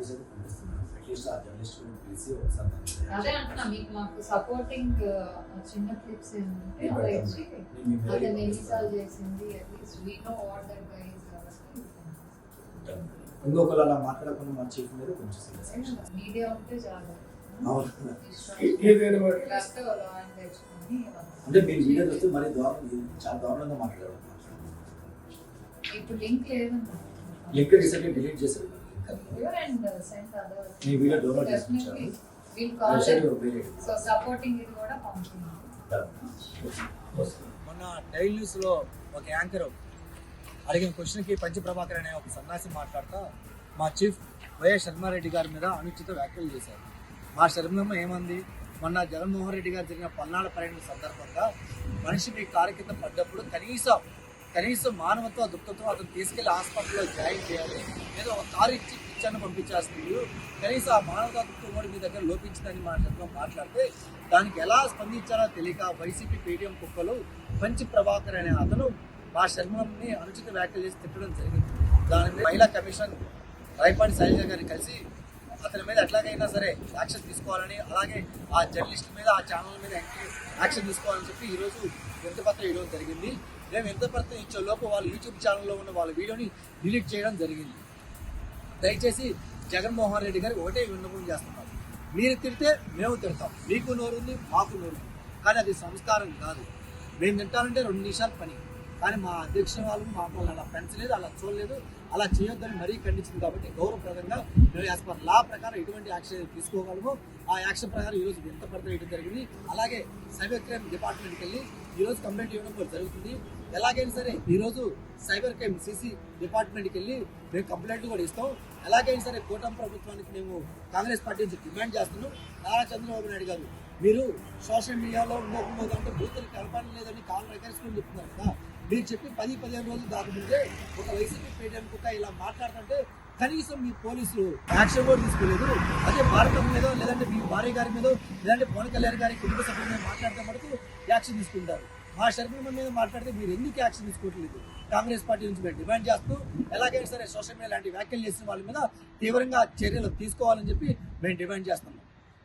Office at least ఆ journalist పిలిచి supporting చిన్న క్లిప్స్ ఎన్నిసార్లు చేసింది అట్లీస్ట్ ఇంకొకరు అలా మాట్లాడకుండా మా చీఫ్ కొంచెం మీడియా ఉంటే చాలా. అంటే మీరు వీడియో చూస్తే మరీ దారుణం చాలా దారుణంగా మాట్లాడారు. ఇప్పుడు లింక్ లేదండి లింక్ రీసెంట్గా డిలీట్ చేశారు. మీ వీడియో డౌన్లోడ్ సో సపోర్టింగ్ ఇది కూడా మొన్న డైలీ న్యూస్లో ఒక యాంకర్ అడిగిన క్వశ్చన్కి పంచ ప్రభాకర్ అనే ఒక సన్యాసి మాట్లాడుతూ మా చీఫ్ వైఎస్ శర్మారెడ్డి గారి మీద అనుచిత వ్యాఖ్యలు చేశారు. మా శర్మమ్మ ఏమంది? మొన్న జగన్మోహన్ రెడ్డి గారు జరిగిన పల్నాడు పర్యటన సందర్భంగా మనిషి మీ కారు కింద పడ్డప్పుడు కనీసం కనీసం మానవత్వ దుఃఖత్వం అతను తీసుకెళ్ళి హాస్పిటల్లో జాయిన్ చేయాలి. ఏదో ఒక కారు ఇచ్చి పిచ్చర్ను పంపించేస్తుంది. కనీసం ఆ మానవతా దుఃఖం కూడా మీ దగ్గర లోపించిందని మా చెప్పడం మాట్లాడితే దానికి ఎలా స్పందించారో తెలియక వైసీపీ పేటీఎం కుక్కలు పంచి ప్రభాకర్ అనే అతను మా శర్మని అనుచిత వ్యాఖ్యలు చేసి తిట్టడం జరిగింది. దాని మీద మహిళా కమిషన్ రైపాటి శైలజ గారిని కలిసి అతని మీద ఎట్లాగైనా సరే యాక్షన్ తీసుకోవాలని అలాగే ఆ జర్నలిస్ట్ మీద ఆ ఛానల్ మీద యాక్షన్ తీసుకోవాలని చెప్పి ఈరోజు వింతపత్రం ఇవ్వడం జరిగింది. మేము వింతపత్రం ఇచ్చే లోపు వాళ్ళ యూట్యూబ్ ఛానల్లో ఉన్న వాళ్ళ వీడియోని డిలీట్ చేయడం జరిగింది. దయచేసి జగన్మోహన్ రెడ్డి గారికి ఒకటే విన్నపం చేస్తున్నాం. మీరు తిడితే మేము తిడతాం. మీకు నోరుంది మాకు నోరుంది. కానీ అది సంస్కారం కాదు. మేము తింటానంటే రెండు నిమిషాలు పని. కానీ మా అధ్యక్ష వాళ్ళు మా వాళ్ళు అలా పెంచలేదు అలా చూడలేదు. అలా చేయొద్దని మరీ ఖండించింది కాబట్టి గౌరవప్రదంగా మేము యాజ్ పర్ లా ప్రకారం ఎటువంటి యాక్షన్ తీసుకోగలమో. ఆ యాక్షన్ ప్రకారం ఈరోజు ఎంత పడితే జరిగింది. అలాగే సైబర్ క్రైమ్ డిపార్ట్మెంట్కి వెళ్ళి ఈరోజు కంప్లైంట్ ఇవ్వడం కూడా జరుగుతుంది. ఎలాగైనా సరే ఈరోజు సైబర్ క్రైమ్ సిసి డిపార్ట్మెంట్కి వెళ్ళి మేము కంప్లైంట్ కూడా ఇస్తాం. ఎలాగైనా సరే కూటమి ప్రభుత్వానికి మేము కాంగ్రెస్ పార్టీ నుంచి డిమాండ్ చేస్తున్నాం. నారా చంద్రబాబు నాయుడు గారు మీరు సోషల్ మీడియాలో ఉండకపోతే అంటే బూతులు కలపడం లేదని కాలు ఎగరేసుకొని చెప్తున్నారు కదా. మీరు చెప్పి పది పదిహేను రోజులు దాకముందే ఒక వైసీపీ పేటీఎం కుక్క ఇలా మాట్లాడుతుంటే కనీసం మీ పోలీసులు యాక్షన్ కూడా తీసుకోలేదు. అదే భారతం మీద లేదంటే మీ భార్య గారి మీదో లేదంటే పవన్ కళ్యాణ్ గారి కుటుంబ సభ్యుల మీద మాట్లాడితే మటుకు యాక్షన్ తీసుకుంటారు. మా శర్మ మీద మాట్లాడితే మీరు ఎందుకు యాక్షన్ తీసుకోవట్లేదు? కాంగ్రెస్ పార్టీ నుంచి మేము డిమాండ్ చేస్తూ ఎలాగైనా సరే సోషల్ మీడియా లాంటి వ్యాఖ్యలు చేసిన వాళ్ళ మీద తీవ్రంగా చర్యలు తీసుకోవాలని చెప్పి మేము డిమాండ్ చేస్తున్నాం.